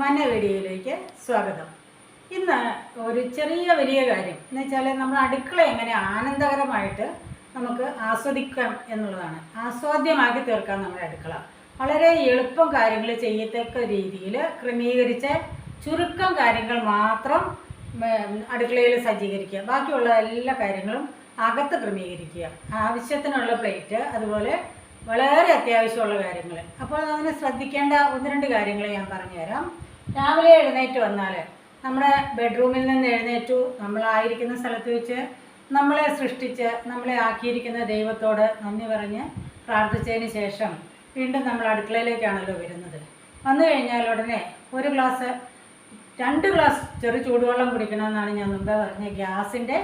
മന വീഡിയോയിലേക്ക് സ്വാഗതം. ഇന്ന് ഒരു ചെറിയ വലിയ കാര്യം. എന്ന് വെച്ചാൽ നമ്മുടെ അടുക്കള എങ്ങനെ ആനന്ദകരമായിട്ട് നമുക്ക് ആസ്വദിക്കാം എന്നുള്ളതാണ്. ആസ്വാദ്യമാക്കി തീർക്കാം നമ്മുടെ അടുക്കള. വളരെ എളുപ്പം കാര്യങ്ങൾ ചെയ്യത്തക്ക രീതിയിൽ ക്രമീകരിച്ച ചുരുക്കം കാര്യങ്ങൾ മാത്രം അടുക്കളയിൽ സജ്ജീകരിക്കുക. ബാക്കിയുള്ള എല്ലാ കാര്യങ്ങളും അകത്ത് ക്രമീകരിക്കുക. ആവശ്യത്തിനുള്ള പ്ലേറ്റ് അതുപോലെ വളരെ അത്യാവശ്യമുള്ള കാര്യങ്ങൾ അപ്പോൾ അതിന് ശ്രദ്ധിക്കേണ്ട ഒന്ന് രണ്ട് കാര്യങ്ങൾ ഞാൻ പറഞ്ഞുതരാം. രാവിലെ എഴുന്നേറ്റ് വന്നാൽ നമ്മുടെ ബെഡ്റൂമിൽ നിന്ന് എഴുന്നേറ്റു നമ്മളായിരിക്കുന്ന സ്ഥലത്ത് വെച്ച് നമ്മളെ സൃഷ്ടിച്ച് നമ്മളെ ആക്കിയിരിക്കുന്ന ദൈവത്തോട് നന്ദി പറഞ്ഞ് പ്രാർത്ഥിച്ചതിന് ശേഷം വീണ്ടും നമ്മൾ അടുക്കളയിലേക്കാണല്ലോ വരുന്നത്. വന്നു കഴിഞ്ഞാൽ ഉടനെ ഒരു ഗ്ലാസ് രണ്ട് ഗ്ലാസ് ചെറു ചൂടുവെള്ളം കുടിക്കണമെന്നാണ് ഞാൻ മുമ്പേ പറഞ്ഞത്. ഗ്യാസിന്റെ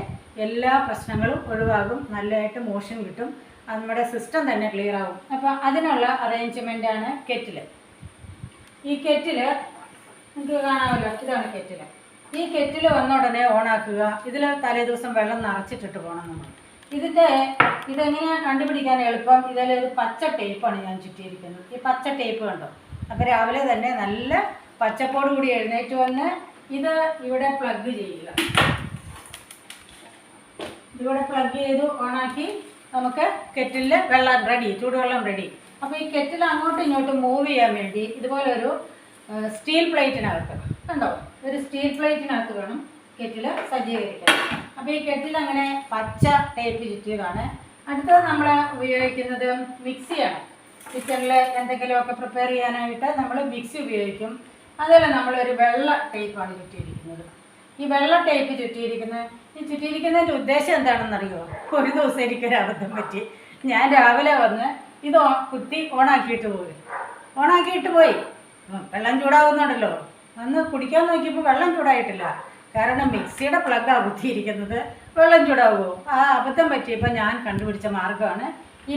എല്ലാ പ്രശ്നങ്ങളും ഒഴിവാകും നല്ലതായിട്ട് മോഷൻ കിട്ടും നമ്മുടെ സിസ്റ്റം തന്നെ ക്ലിയർ ആകും അപ്പോൾ അതിനുള്ള അറേഞ്ച്മെന്റാണ് കെറ്റിൽ ഈ കെറ്റിൽ നിങ്ങൾക്ക് കാണാമല്ലോ. ഇതാണ് കെറ്റിൽ ഈ കെറ്റിൽ വന്ന ഉടനെ ഓണാക്കുക. ഇതിൽ തലേ ദിവസം വെള്ളം നിറച്ചിട്ടിട്ട് പോകണം നമ്മൾ. ഇതിന്റെ ഇതെങ്ങനെയാണ് കണ്ടുപിടിക്കാൻ എളുപ്പം? ഇതിലൊരു പച്ച ടേപ്പാണ് ഞാൻ ചുറ്റിയിരിക്കുന്നത്. ഈ പച്ച ടേപ്പ് കണ്ടോ? അപ്പോൾ രാവിലെ തന്നെ നല്ല പച്ചപ്പോട് കൂടി എഴുന്നേറ്റ് വന്ന് ഇത് ഇവിടെ പ്ലഗ് ചെയ്യുക. ഇതിവിടെ പ്ലഗ് ചെയ്തു ഓണാക്കി നമുക്ക് കെറ്റിലിൽ വെള്ളം റെഡി ചൂടുവെള്ളം റെഡി അപ്പോൾ ഈ കെറ്റിൽ അങ്ങോട്ടും ഇങ്ങോട്ടും മൂവ് ചെയ്യാൻ വേണ്ടി ഇതുപോലൊരു സ്റ്റീൽ പ്ലേറ്റിനകത്ത്. കണ്ടോ? ഒരു സ്റ്റീൽ പ്ലേറ്റിനകത്ത് വേണം കെറ്റിൽ സജ്ജീകരിക്കാൻ. അപ്പോൾ ഈ കെറ്റിൽ അങ്ങനെ പച്ച ടേപ്പ് ചുറ്റിയതാണ്. അടുത്തത് നമ്മൾ ഉപയോഗിക്കുന്നത് മിക്സിയാണ്. കിച്ചണിൽ എന്തെങ്കിലുമൊക്കെ പ്രിപ്പയർ ചെയ്യാനായിട്ട് നമ്മൾ മിക്സി ഉപയോഗിക്കും. അതുപോലെ നമ്മളൊരു വെള്ള ടേപ്പാണ് ചുറ്റിയിരിക്കുന്നത്. ഈ വെള്ള ടേപ്പ് ചുറ്റിയിരിക്കുന്നത് ഈ ചുറ്റിയിരിക്കുന്നതിന്റെ ഉദ്ദേശം എന്താണെന്നറിയോ? ഒരു ദിവസം എനിക്കൊരു അബദ്ധം പറ്റി. ഞാൻ രാവിലെ വന്ന് ഇത് കുത്തി ഓണാക്കിയിട്ട് പോയി. ഓണാക്കിയിട്ട് പോയി. വെള്ളം ചൂടാവുന്നുണ്ടല്ലോ. അന്ന് കുടിക്കാൻ നോക്കിയപ്പോൾ വെള്ളം ചൂടായിട്ടില്ല. കാരണം മിക്സിയുടെ പ്ലഗാണ് കുത്തിയിരിക്കുന്നത്. വെള്ളം ചൂടാവുമോ ആ അബദ്ധം പറ്റിയപ്പോൾ ഞാൻ കണ്ടുപിടിച്ച മാർഗമാണ്. ഈ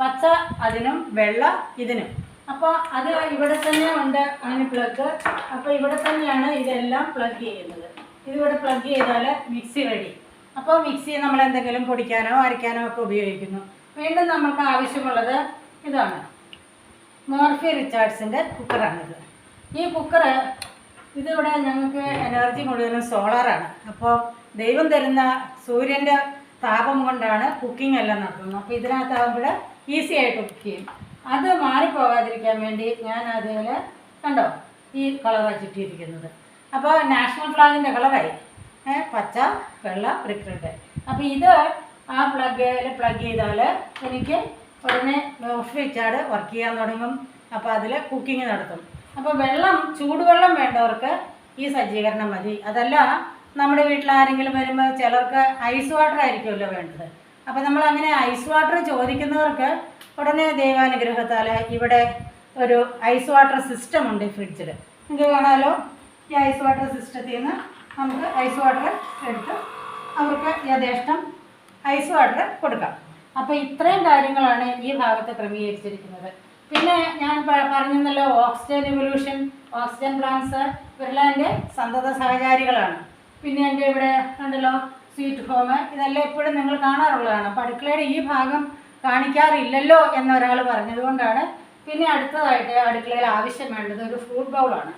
പച്ച അതിനും വെള്ള ഇതിനും. അപ്പോൾ അത് ഇവിടെ തന്നെ ഉണ്ട് അതിന് പ്ലഗ്. അപ്പോൾ ഇവിടെ തന്നെയാണ് ഇതെല്ലാം പ്ലഗ് ചെയ്യുന്നത്. ഇതിവിടെ പ്ലഗ് ചെയ്താൽ മിക്സി റെഡി. അപ്പോൾ മിക്സി നമ്മൾ എന്തെങ്കിലും പൊടിക്കാനോ അരയ്ക്കാനോ ഒക്കെ ഉപയോഗിക്കുന്നു. വീണ്ടും നമുക്ക് ആവശ്യമുള്ളത് ഇതാണ്. മോർഫി റിച്ചാർഡ്സിന്റെ കുക്കറാണിത്. ഈ കുക്കറ് ഇതിവിടെ ഞങ്ങൾക്ക് എനർജി മുഴുവനും സോളാറാണ്. അപ്പോൾ ദൈവം തരുന്ന സൂര്യന്റെ താപം കൊണ്ടാണ് കുക്കിംഗ് എല്ലാം നടത്തുന്നത്. അപ്പോൾ ഇതിനകത്താകുമ്പോൾ ഈസി ആയിട്ട് കുക്ക് ചെയ്യും. അത് മാറിപ്പോകാതിരിക്കാൻ വേണ്ടി ഞാൻ അതേപോലെ കണ്ടോ ഈ കളറാണ് ചുറ്റിയിരിക്കുന്നത്. അപ്പോൾ നാഷണൽ ഫ്ലാഗിന്റെ കളറായി. പച്ച വെള്ള ബ്രിക്ക് അപ്പോൾ ഇത് ആ പ്ലഗിൽ പ്ലഗ് ചെയ്താൽ എനിക്ക് ഉടനെ ഓഫ് വെച്ചാട് വർക്ക് ചെയ്യാൻ തുടങ്ങും. അപ്പോൾ അതിൽ കുക്കിംഗ് നടത്തും. അപ്പോൾ വെള്ളം ചൂടുവെള്ളം വേണ്ടവർക്ക് ഈ സജ്ജീകരണം മതി. അതല്ല നമ്മുടെ വീട്ടിൽ ആരെങ്കിലും വരുമ്പോൾ ചിലർക്ക് ഐസ് വാട്ടർ ആയിരിക്കുമല്ലോ വേണ്ടത്. അപ്പോൾ നമ്മൾ അങ്ങനെ ഐസ് വാട്ടർ ചോദിക്കുന്നവർക്ക് ഉടനെ ദൈവാനുഗ്രഹത്താൽ ഇവിടെ ഒരു ഐസ് വാട്ടർ സിസ്റ്റം ഉണ്ട് ഫ്രിഡ്ജിൽ നിങ്ങൾക്ക് കാണാമല്ലോ ഈ ഐസ് വാട്ടർ സിസ്റ്റത്തിൽ നിന്ന് നമുക്ക് ഐസ് വാട്ടർ എടുത്ത് അവർക്ക് യഥേഷ്ടം ഐസ് വാട്ടർ കൊടുക്കാം. അപ്പോൾ ഇത്രയും കാര്യങ്ങളാണ് ഈ ഭാഗത്ത് ക്രമീകരിച്ചിരിക്കുന്നത്. പിന്നെ ഞാൻ പറഞ്ഞല്ലോ ഓക്സിജൻ റിവല്യൂഷൻ ഓക്സിജൻ പ്ലാന്റ്സ് ഇവരെല്ലാം എന്റെ സന്തത സഹചാരികളാണ്. പിന്നെ എന്റെ ഇവിടെ ഉണ്ടല്ലോ സ്വീറ്റ് ഹോം ഇതെല്ലാം എപ്പോഴും നിങ്ങൾ കാണാറുള്ളതാണ്. അടുക്കളയുടെ ഈ ഭാഗം കാണിക്കാറില്ലല്ലോ എന്നൊരാൾ പറഞ്ഞതുകൊണ്ടാണ് പിന്നെ അടുത്തതായിട്ട് അടുക്കളയിൽ ആവശ്യം വേണ്ടത് ഒരു ഫ്രൂട്ട് ബൗളാണ്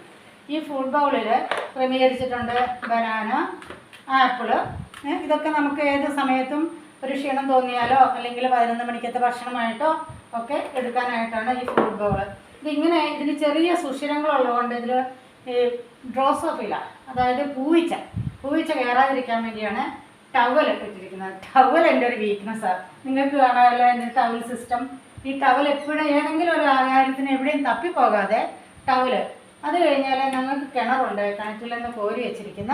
ഈ ഫ്രൂട്ട് ബൗളിൽ ക്രമീകരിച്ചിട്ടുണ്ട് ബനാന ആപ്പിൾ ഇതൊക്കെ നമുക്ക് ഏത് സമയത്തും ഒരു ക്ഷീണം തോന്നിയാലോ അല്ലെങ്കിൽ പതിനൊന്ന് മണിക്കത്തെ ഭക്ഷണമായിട്ടോ ഒക്കെ എടുക്കാനായിട്ടാണ് ഈ ഫ്രൂട്ട് ബോൾ ഇതിങ്ങനെ ഇതിന് ചെറിയ സുഷിരങ്ങളുള്ളതുകൊണ്ട് ഇതിൽ ഈ ഡ്രോസോഫില അതായത് പൂവിച്ച പൂവിച്ച കയറാതിരിക്കാൻ വേണ്ടിയാണ് ടവൽ ഇട്ടിരിക്കുന്നത്. ടവൽ എന്റെ ഒരു വീക്ക്നെസ്സാണ് നിങ്ങൾക്ക് കാണാമല്ലോ എന്റെ ടവൽ സിസ്റ്റം ഈ ടവൽ എപ്പോഴും ഏതെങ്കിലും ഒരു ആഹാരത്തിന് എവിടെയും തപ്പിപ്പോകാതെ ടവൽ അത് കഴിഞ്ഞാൽ ഞങ്ങൾക്ക് കിണറുണ്ട് കിണറ്റിൽ നിന്ന് കോരി വെച്ചിരിക്കുന്ന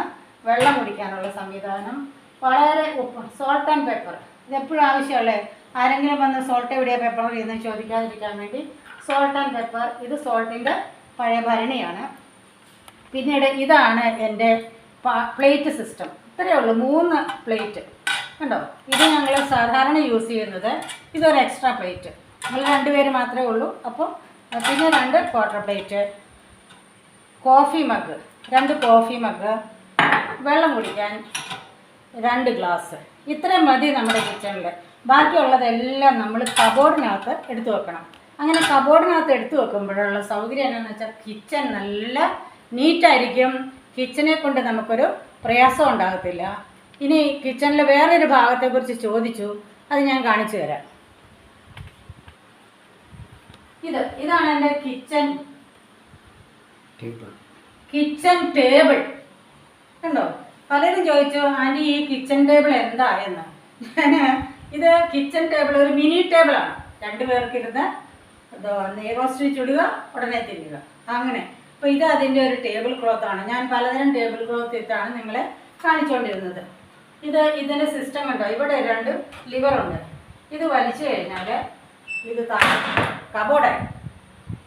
വെള്ളം കുടിക്കാനുള്ള സംവിധാനം. വളരെ ഉപ്പ് സോൾട്ട് ആൻഡ് പെപ്പർ ഇതെപ്പോഴും ആവശ്യമല്ലേ ആരെങ്കിലും വന്ന് സോൾട്ട് എവിടെയാ പെപ്പർ എന്ന് ചോദിക്കാതിരിക്കാൻ വേണ്ടി സോൾട്ട് ആൻഡ് പെപ്പർ ഇത് സോൾട്ടിന്റെ പഴയ ഭരണിയാണ്. പിന്നീട് ഇതാണ് എന്റെ പ്ലേറ്റ് സിസ്റ്റം ഇത്രയേ ഉള്ളൂ മൂന്ന് പ്ലേറ്റ് കണ്ടോ? ഇത് ഞങ്ങൾ സാധാരണ യൂസ് ചെയ്യുന്നത് ഇതൊരു എക്സ്ട്രാ പ്ലേറ്റ് നമ്മൾ രണ്ടുപേര് മാത്രമേ ഉള്ളൂ. അപ്പോൾ പിന്നെ രണ്ട് ക്വാർട്ടർ പ്ലേറ്റ് കോഫി മഗ് രണ്ട് കോഫി മഗ് വെള്ളം കുടിക്കാൻ രണ്ട് ഗ്ലാസ് ഇത്രയും മതി നമ്മുടെ കിച്ചണിൽ ബാക്കിയുള്ളതെല്ലാം നമ്മൾ കബോർഡിനകത്ത് എടുത്തു വെക്കണം. അങ്ങനെ കബോർഡിനകത്ത് എടുത്തു വെക്കുമ്പോഴുള്ള സൗകര്യം എന്താണെന്ന് വെച്ചാൽ കിച്ചൺ നല്ല നീറ്റായിരിക്കും. കിച്ചനെ കൊണ്ട് നമുക്കൊരു പ്രയാസം ഉണ്ടാകത്തില്ല. ഇനി കിച്ചണിലെ വേറൊരു ഭാഗത്തെക്കുറിച്ച് ചോദിച്ചു അത് ഞാൻ കാണിച്ചു തരാം. ഇത് ഇതാണ് എന്റെ കിച്ചൺ കിച്ചൺ ടേബിൾ കണ്ടോ? പലരും ചോദിച്ചു ആന്റി ഈ കിച്ചൺ ടേബിൾ എന്താ? എന്ന്. ഇത് കിച്ചൺ ടേബിൾ ഒരു മിനി ടേബിളാണ് രണ്ടു പേർക്ക് ഇരുന്ന് എന്തോ നെയ്റോസ്റ്റ് ചുടുക ഉടനെ തിരിയുക അങ്ങനെ. അപ്പോൾ ഇത് അതിന്റെ ഒരു ടേബിൾ ക്ലോത്ത് ആണ്. ഞാൻ പലതരം ടേബിൾ ക്ലോത്ത് ഇട്ടാണ് നിങ്ങളെ കാണിച്ചുകൊണ്ടിരുന്നത് ഇത് ഇതിന്റെ സിസ്റ്റം ഉണ്ടോ? ഇവിടെ രണ്ട് ലിവറുണ്ട് ഇത് വലിച്ചു കഴിഞ്ഞാൽ ഇത് കബോർഡായി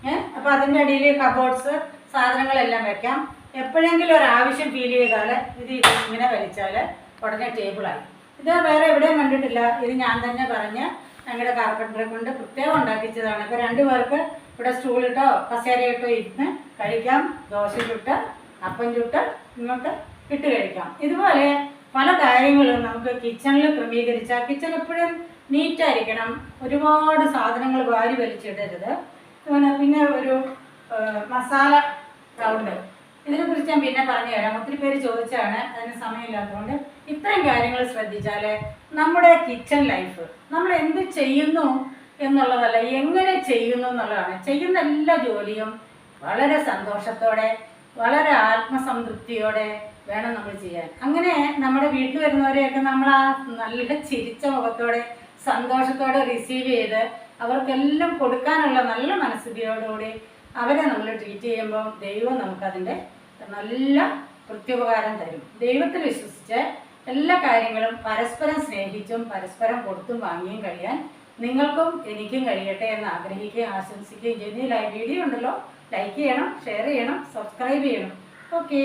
ഏഹ് അപ്പോൾ അതിന്റെ അടിയിൽ കബോർഡ്സ് സാധനങ്ങളെല്ലാം വെക്കാം. എപ്പോഴെങ്കിലും ഒരു ആവശ്യം ഫീൽ ചെയ്താൽ ഇത് ഇങ്ങനെ വലിച്ചാൽ ഉടനെ ടേബിളായി ഇത് വേറെ എവിടെയും കണ്ടിട്ടില്ല. ഇത് ഞാൻ തന്നെ പറഞ്ഞ് ഞങ്ങളുടെ കാർപ്പറ്ററെ കൊണ്ട് പ്രത്യേകം ഉണ്ടാക്കിച്ചതാണ്. ഇപ്പോൾ രണ്ടു പേർക്ക് ഇവിടെ സ്റ്റൂളിട്ടോ കസേരയിട്ടോ ഇരുന്ന് കഴിക്കാം ദോശ ചുട്ട് അപ്പം ചുട്ട് ഇങ്ങോട്ട് ഇട്ട് കഴിക്കാം. ഇതുപോലെ പല കാര്യങ്ങളും നമുക്ക് കിച്ചണിൽ ക്രമീകരിച്ചാൽ കിച്ചൺ എപ്പോഴും നീറ്റായിരിക്കണം ഒരുപാട് സാധനങ്ങൾ വാരി വലിച്ചിടരുത്. പിന്നെ ഒരു മസാല റൗണ്ട്. ഇതിനെക്കുറിച്ച് ഞാൻ പിന്നെ പറഞ്ഞു തരാം. ഒത്തിരി പേര് ചോദിച്ചാണ് അതിന് സമയമില്ലാത്തതുകൊണ്ട് ഇത്തരം കാര്യങ്ങൾ ശ്രദ്ധിച്ചാൽ നമ്മുടെ കിച്ചൺ ലൈഫ് നമ്മൾ എന്ത് ചെയ്യുന്നു എന്നുള്ളതല്ല എങ്ങനെ ചെയ്യുന്നു എന്നുള്ളതാണ്. ചെയ്യുന്ന എല്ലാ ജോലിയും വളരെ സന്തോഷത്തോടെ വളരെ ആത്മസംതൃപ്തിയോടെ വേണം നമ്മൾ ചെയ്യാൻ. അങ്ങനെ നമ്മുടെ വീട്ടിൽ വരുന്നവരെയൊക്കെ നമ്മൾ ആ നല്ല ചിരിച്ച മുഖത്തോടെ സന്തോഷത്തോടെ റിസീവ് ചെയ്ത് അവർക്കെല്ലാം കൊടുക്കാനുള്ള നല്ല മനസ്ഥിതിയോടുകൂടി അവരെ നമ്മൾ ട്രീറ്റ് ചെയ്യുമ്പോൾ ദൈവം നമുക്കതിന്റെ നല്ല പ്രത്യുപകാരം തരും. ദൈവത്തിൽ വിശ്വസിച്ച് എല്ലാ കാര്യങ്ങളും പരസ്പരം സ്നേഹിച്ചും പരസ്പരം കൊടുത്തും വാങ്ങിയും കഴിയാൻ നിങ്ങൾക്കും എനിക്കും കഴിയട്ടെ എന്ന് ആഗ്രഹിക്കുകയും ആശംസിക്കുകയും ചെയ്യുന്ന. ഈ വീഡിയോ ഉണ്ടല്ലോ. ലൈക്ക് ചെയ്യണം ഷെയർ ചെയ്യണം സബ്സ്ക്രൈബ് ചെയ്യണം. ഓക്കേ.